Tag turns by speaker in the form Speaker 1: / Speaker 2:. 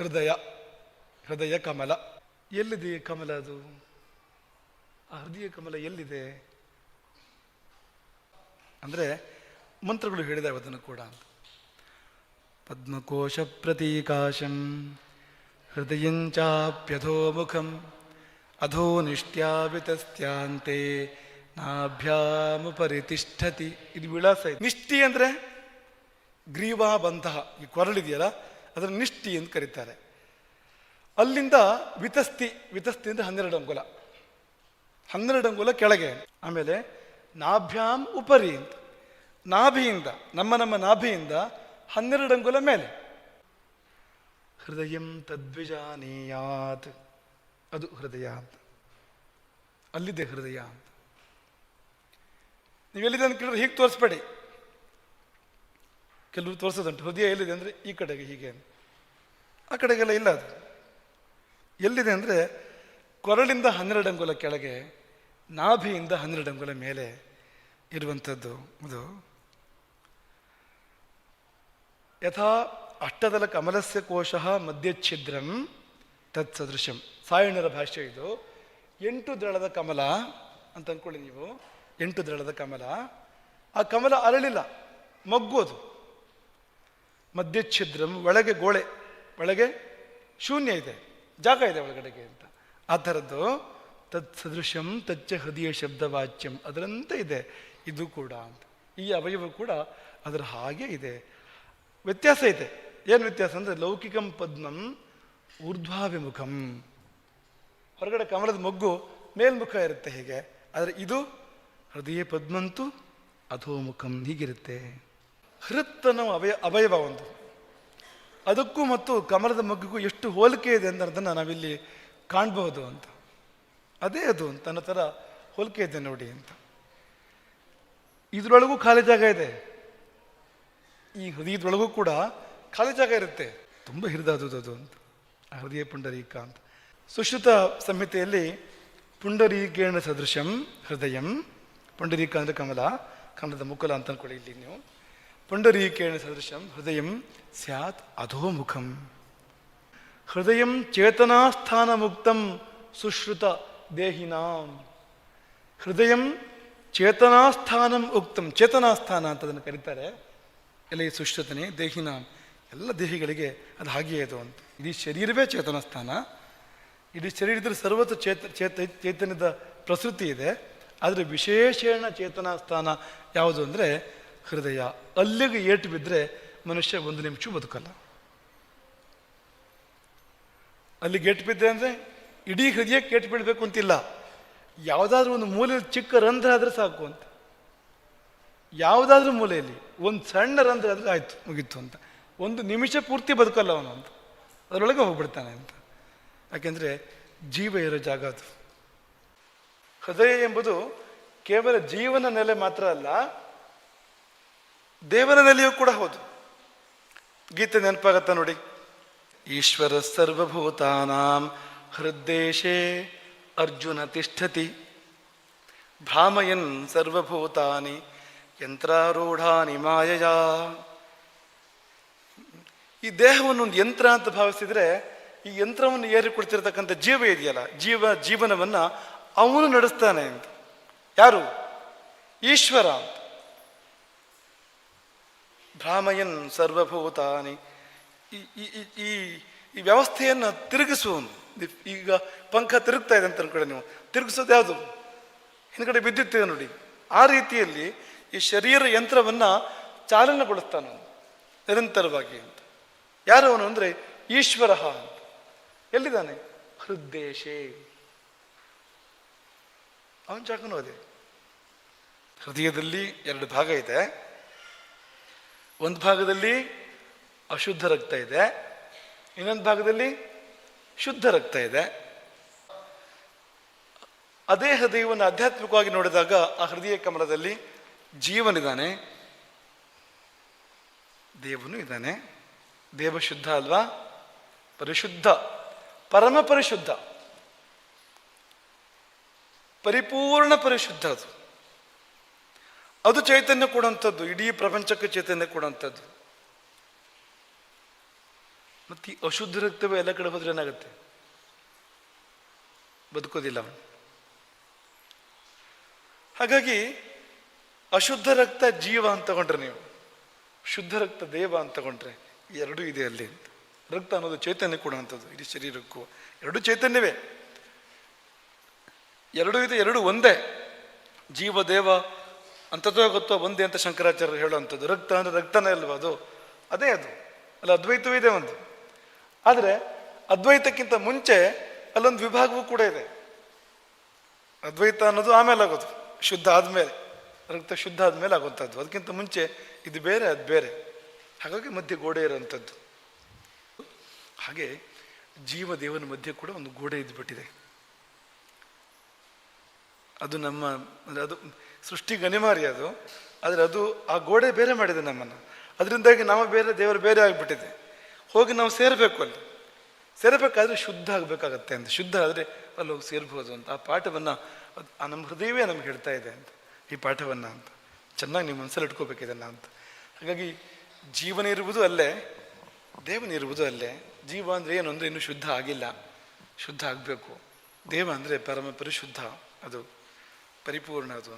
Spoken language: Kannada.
Speaker 1: ಹೃದಯ ಹೃದಯ ಕಮಲ. ಎಲ್ಲಿದೆ ಕಮಲ ಅದು? ಆ ಹೃದಯ ಕಮಲ ಎಲ್ಲಿದೆ? ಅಂದರೆ ಮಂತ್ರಗಳು ಹೇಳಿದಾವೆ ಅದನ್ನು ಕೂಡ. ಪದ್ಮಕೋಶ ಪ್ರತೀಕಾಶಂ, ಹೃದಯಂಚಾಪ್ಯಧೋಮುಖಂ, ಅಧೋ ನಿಷ್ಟ್ಯಾವಿತಸ್ತ್ಯಾಂತೆ ನಾಭ್ಯಾಮುಪರಿತಿಷ್ಠತಿ. ಇದು ವಿಳಾಸ ನಿಷ್ಠಿ ಅಂದರೆ ಗ್ರೀವಾಬಂಧ ಈ ಕೊರಳಿದೆಯಲ್ಲ? ಅದರ ನಿಷ್ಠಿ ಅಂತ ಕರೀತಾರೆ. ಅಲ್ಲಿಂದ ವಿತಸ್ತಿ ವಿತಸ್ತಿ ಅಂದರೆ ಹನ್ನೆರಡು ಅಂಗುಲ. ಹನ್ನೆರಡು ಅಂಗುಲ ಕೆಳಗೆ. ಆಮೇಲೆ ನಾಭ್ಯಾಮ್ ಉಪರಿ ಅಂತ. ನಾಭಿಯಿಂದ, ನಮ್ಮ ನಮ್ಮ ನಾಭಿಯಿಂದ ಹನ್ನೆರಡು ಅಂಗುಲ ಮೇಲೆ. ಹೃದಯಂ ತದ್ವಿಜಾನೀಯಾತ್. ಅದು ಹೃದಯ ಅಂತ. ಅಲ್ಲಿದೆ ಹೃದಯ ಅಂತ. ನೀವೆಲ್ಲಿದೆ ಅಂತ ಕೇಳಿದ್ರೆ ಹೀಗೆ ತೋರಿಸ್ಬೇಡಿ. ಕೆಲವರು ತೋರಿಸೋದುಂಟು ಹೃದಯ ಎಲ್ಲಿದೆ ಅಂದರೆ ಈ ಕಡೆಗೆ ಹೀಗೆ ಆ ಕಡೆಗೆಲ್ಲ ಇಲ್ಲ ಅದು. ಎಲ್ಲಿದೆ ಅಂದರೆ ಕೊರಳಿಂದ ಹನ್ನೆರಡು ಅಂಗುಲ ಕೆಳಗೆ, ನಾಭಿಯಿಂದ ಹನ್ನೆರಡು ಅಂಗುಲ ಮೇಲೆ ಇರುವಂಥದ್ದು ಅದು ಯಥಾ ಅಷ್ಟದಲ ಕಮಲಸ್ಯ ಕೋಶ ಮಧ್ಯಚ್ಛಿದ್ರಂ ತತ್ಸದೃಶಂ ಸಾಯಣರ ಭಾಷೆ ಇದು. ಎಂಟು ದಳದ ಕಮಲ ಅಂತ ಅಂದ್ಕೊಳ್ಳಿ ನೀವು. ಎಂಟು ದಳದ ಕಮಲ. ಆ ಕಮಲ ಅರಳಿಲ್ಲ ಮಗ್ಗೋದು ಮಧ್ಯಚ್ಛಿದ್ರಂ ಒಳಗೆ ಗೋಳೆ, ಒಳಗೆ ಶೂನ್ಯ ಇದೆ, ಜಾಗ ಇದೆ ಒಳಗಡೆಗೆ ಅಂತ. ಆ ಥರದ್ದು ತತ್ ಸದೃಶಂ ತಚ್ಚ ಹೃದಯ ಶಬ್ದವಾಚ್ಯಂ ಅದರಂತೆ ಇದೆ, ಇದು ಕೂಡ ಅಂತ. ಈ ಅವಯವ ಕೂಡ ಅದರ ಹಾಗೆ ಇದೆ. ವ್ಯತ್ಯಾಸ ಇದೆ. ಏನು ವ್ಯತ್ಯಾಸ ಅಂದರೆ ಲೌಕಿಕಂ ಪದ್ಮಂ ಊರ್ಧ್ವಾಭಿಮುಖಂ. ಹೊರಗಡೆ ಕಮಲದ ಮೊಗ್ಗು ಮೇಲ್ಮುಖ ಇರುತ್ತೆ ಹೀಗೆ, ಆದರೆ ಇದು ಹೃದಯ ಪದ್ಮಂತೂ ಅಧೋಮುಖಂ ಹೀಗಿರುತ್ತೆ. ಹೃತ್ ಅನ್ನೋ ಅವಯ, ಅವಯವ ಒಂದು. ಅದಕ್ಕೂ ಮತ್ತು ಕಮಲದ ಮಗ್ಗಿಗೂ ಎಷ್ಟು ಹೋಲಿಕೆ ಇದೆ ಅನ್ನೋದನ್ನು ನಾವಿಲ್ಲಿ ಕಾಣಬಹುದು ಅಂತ. ಅದೇ ಅದು ಅಂತ ಅನ್ನೋ ಥರ ಹೋಲಿಕೆ ಇದೆ ನೋಡಿ ಅಂತ. ಇದರೊಳಗೂ ಖಾಲಿ ಜಾಗ ಇದೆ. ಈ ಹೃದಯದೊಳಗೂ ಕೂಡ ಖಾಲಿ ಜಾಗ ಇರುತ್ತೆ. ತುಂಬ ಹಿರಿದಾದುದು ಅದು ಅಂತ. ಹೃದಯ ಪುಂಡರೀಕ ಅಂತ. ಸುಶ್ರುತ ಸಂಹಿತೆಯಲ್ಲಿ ಪುಂಡರೀಕೇಣ ಸದೃಶಂ ಹೃದಯಂ. ಪುಂಡರೀಕ ಅಂದರೆ ಕಮಲ, ಕಮಲದ ಮುಕುಲ ಅಂತ ಅನ್ಕೊಳ್ಳಿ ಇಲ್ಲಿ ನೀವು. ಪುಂಡರೀಕೇಣ ಸದೃಶಂ ಹೃದಯಂ ಸ್ಯಾತ್ ಅಧೋಮುಖಂ. ಹೃದಯಂ ಚೇತನಾಸ್ಥಾನ ಮುಕ್ತ ಸುಶ್ರುತ ದೇಹಿನಾಂ. ಹೃದಯಂ ಚೇತನಾಸ್ಥಾನ ಉಕ್ತಂ. ಚೇತನಾಸ್ಥಾನ ಅಂತ ಅದನ್ನು ಕರೀತಾರೆ. ಎಲ್ಲ ಈ ಸುಶ್ರುತನೆ, ದೇಹಿನಾಂ. ಎಲ್ಲ ದೇಹಿಗಳಿಗೆ ಅದು ಹಾಗೆಯೇ ಅದು ಅಂತ. ಇಡೀ ಶರೀರವೇ ಚೇತನ ಸ್ಥಾನ ಇಡೀ ಶರೀರದಲ್ಲಿ ಸರ್ವತ್ರ ಚೇತ ಚೇತ ಚೇತನದ ಪ್ರಸೃತಿ ಇದೆ. ಆದರೆ ವಿಶೇಷಣ ಚೇತನಾ ಸ್ಥಾನ ಯಾವುದು ಅಂದರೆ ಹೃದಯ ಅಲ್ಲಿಗೆ ಏಟು ಬಿದ್ದರೆ ಮನುಷ್ಯ ಒಂದು ನಿಮಿಷ ಬದುಕಲ್ಲ. ಅಲ್ಲಿಗೆ ಏಟು ಬಿದ್ದೆ ಅಂದರೆ ಇಡೀ ಹೃದಯಕ್ಕೆ ಏಟು ಬೀಳಬೇಕು ಅಂತಿಲ್ಲ. ಯಾವುದಾದ್ರೂ ಒಂದು ಮೂಲೆಯಲ್ಲಿ ಚಿಕ್ಕ ರಂಧ್ರ ಆದರೆ ಸಾಕು ಅಂತ. ಯಾವುದಾದ್ರೂ ಮೂಲೆಯಲ್ಲಿ ಒಂದು ಸಣ್ಣ ರಂಧ್ರ ಆದರೆ ಆಯಿತು, ಮುಗೀತು ಅಂತ. ಒಂದು ನಿಮಿಷ ಪೂರ್ತಿ ಬದುಕಲ್ಲ ಅವನು ಅಂತ. ಅದರೊಳಗೆ ಹೋಗ್ಬಿಡ್ತಾನೆ ಅಂತ. ಯಾಕೆಂದರೆ ಜೀವ ಇರೋ ಜಾಗ ಅದು. ಹೃದಯ ಎಂಬುದು ಕೇವಲ ಜೀವನ ನೆಲೆ ಮಾತ್ರ ಅಲ್ಲ ದೇವರ ನೆಲೆಯೂ ಕೂಡ ಹೌದು. ಗೀತೆ ನೆನಪಾಗತ್ತ ನೋಡಿ. ಈಶ್ವರ ಸರ್ವಭೂತಾನಾಂ ಹೃದ್ದೇಶೇ ಅರ್ಜುನ ತಿಷ್ಠತಿ. ಭ್ರಾಮಯನ್ ಸರ್ವಭೂತಾನಿ ಯಂತ್ರಾರೂಢಾನಿ ಮಾಯಯ. ಈ ದೇಹವನ್ನು ಒಂದು ಯಂತ್ರ ಅಂತ ಭಾವಿಸಿದ್ರೆ ಈ ಯಂತ್ರವನ್ನು ಏರಿ ಕೊಡ್ತಿರ್ತಕ್ಕಂಥ ಜೀವ ಇದೆಯಲ್ಲ? ಜೀವ ಜೀವನವನ್ನ ಅವನು ನಡೆಸ್ತಾನೆ ಅಂತ. ಯಾರು? ಈಶ್ವರ ಅಂತ. ಭ್ರಾಮಯನ್ ಸರ್ವಭೂತಾನಿ. ಈ, ಈ- ವ್ಯವಸ್ಥೆಯನ್ನು ತಿರುಗಿಸುವನು. ಈಗ ಪಂಖ ತಿರುಗ್ತಾ ಇದೆ ಅಂತ ಅನ್ಕೊಳ್ಳಿ ನೀವು. ತಿರುಗಿಸೋದು ಯಾವುದು? ಹಿಂದ್ಗಡೆ ವಿದ್ಯುತ್ ಇದೆ ನೋಡಿ. ಆ ರೀತಿಯಲ್ಲಿ ಈ ಶರೀರ ಯಂತ್ರವನ್ನು ಚಾಲನೆಗೊಳಿಸ್ತಾನು ನಿರಂತರವಾಗಿ ಅಂತ. ಯಾರು ಅವನು ಅಂದರೆ? ಈಶ್ವರ ಅಂತ. ಎಲ್ಲಿದ್ದಾನೆ? ಹೃದ್ದೇಶೇ ಅವನ ಜಾಗನೂ ಅದೇ. ಹೃದಯದಲ್ಲಿ ಎರಡು ಭಾಗ ಇದೆ. ಒಂದು ಭಾಗದಲ್ಲಿ ಅಶುದ್ಧ ರಕ್ತ ಇದೆ, ಇನ್ನೊಂದು ಭಾಗದಲ್ಲಿ ಶುದ್ಧ ರಕ್ತ ಇದೆ. ಅದೇ ಹೃದಯವನ್ನು ಆಧ್ಯಾತ್ಮಿಕವಾಗಿ ನೋಡಿದಾಗ ಆ ಹೃದಯ ಕಮಲದಲ್ಲಿ ಜೀವನಿದ್ದಾನೆ. ದೇವನು ಇದ್ದಾನೆ. ದೇವ ಶುದ್ಧ ಅಲ್ವಾ? ಪರಿಶುದ್ಧ. ಪರಮ ಪರಿಶುದ್ಧ. ಪರಿಪೂರ್ಣ ಪರಿಶುದ್ಧ ಅದು. ಅದು ಚೈತನ್ಯ ಕೊಡುವಂಥದ್ದು, ಇಡೀ ಪ್ರಪಂಚಕ್ಕೆ ಚೈತನ್ಯ ಕೊಡುವಂಥದ್ದು. ಮತ್ತು ಈ ಅಶುದ್ಧ ರಕ್ತವೇ ಎಲ್ಲ ಕಡೆ ಹೋದ್ರೆ ಏನಾಗುತ್ತೆ? ಬದುಕೋದಿಲ್ಲ ಹಾಗಾಗಿ ಅಶುದ್ಧ ರಕ್ತ ಜೀವ ಅಂತ ತಗೊಂಡ್ರೆ ನೀವು. ಶುದ್ಧ ರಕ್ತ ದೇವ ಅಂತ ತಗೊಂಡ್ರೆ ಎರಡೂ ಇದೆ ಅಲ್ಲಿ ಅಂತ. ರಕ್ತ ಅನ್ನೋದು ಚೈತನ್ಯ ಕೊಡುವಂಥದ್ದು, ಇಡೀ ಶರೀರಕ್ಕೂ. ಎರಡು ಚೈತನ್ಯವೇ. ಎರಡೂ ಇದೆ, ಎರಡು ಒಂದೇ. ಜೀವ, ದೇವ ಅಂತತ್ವ ಗೊತ್ತೋ ಒಂದೇ ಅಂತ ಶಂಕರಾಚಾರ್ಯರು ಹೇಳುವಂಥದ್ದು. ರಕ್ತ ಅಂದರೆ ರಕ್ತನೇ ಅಲ್ವಾ ಅದು? ಅದೇ ಅದು. ಅಲ್ಲ, ಅದ್ವೈತವೂ ಇದೆ ಒಂದು. ಆದರೆ ಅದ್ವೈತಕ್ಕಿಂತ ಮುಂಚೆ ಅಲ್ಲೊಂದು ವಿಭಾಗವೂ ಕೂಡ ಇದೆ. ಅದ್ವೈತ ಅನ್ನೋದು ಆಮೇಲೆ ಆಗೋದು. ಶುದ್ಧ ಆದಮೇಲೆ. ರಕ್ತ ಶುದ್ಧ ಆದಮೇಲೆ ಆಗುವಂಥದ್ದು. ಅದಕ್ಕಿಂತ ಮುಂಚೆ ಇದು ಬೇರೆ, ಅದು ಬೇರೆ. ಹಾಗಾಗಿ ಮಧ್ಯೆ ಗೋಡೆ ಇರೋವಂಥದ್ದು. ಹಾಗೆ ಜೀವ ದೇವನ ಮಧ್ಯೆ ಕೂಡ ಒಂದು ಗೋಡೆ ಇದ್ಬಿಟ್ಟಿದೆ. ಅದು ನಮ್ಮ, ಅಂದರೆ ಅದು ಸೃಷ್ಟಿ ಗನಿಮಾರಿ ಅದು, ಆದರೆ ಅದು ಆ ಗೋಡೆ ಬೇರೆ ಮಾಡಿದೆ ನಮ್ಮನ್ನು. ಅದರಿಂದಾಗಿ ನಾವು ಬೇರೆ ದೇವರು ಬೇರೆ ಆಗಿಬಿಟ್ಟಿದೆ. ಹೋಗಿ ನಾವು ಸೇರಬೇಕು ಅಲ್ಲಿ. ಸೇರಬೇಕಾದ್ರೆ ಶುದ್ಧ ಆಗಬೇಕಾಗತ್ತೆ ಅಂತ. ಶುದ್ಧ ಆದರೆ ಅಲ್ಲಿ ಹೋಗಿ ಸೇರ್ಬೋದು ಅಂತ. ಆ ಪಾಠವನ್ನು ನಮ್ಮ ಹೃದಯವೇ ನಮ್ಗೆ ಹೇಳ್ತಾ ಇದೆ ಅಂತ. ಈ ಪಾಠವನ್ನು ಅಂತ. ಚೆನ್ನಾಗಿ ನೀವು ಮನಸ್ಸಲ್ಲಿ ಇಟ್ಕೋಬೇಕಿದೆಲ್ಲ ಅಂತ. ಹಾಗಾಗಿ ಜೀವನ ಇರುವುದು ಅಲ್ಲೇ, ದೇವನ ಇರುವುದು ಅಲ್ಲೇ. ಜೀವ ಅಂದರೆ ಏನು ಅಂದರೆ ಇನ್ನೂ ಶುದ್ಧ ಆಗಿಲ್ಲ. ಶುದ್ಧ ಆಗಬೇಕು. ದೇವ ಅಂದರೆ ಪರಮ ಪರಿಶುದ್ಧ. ಅದು ಪರಿಪೂರ್ಣ ಅದು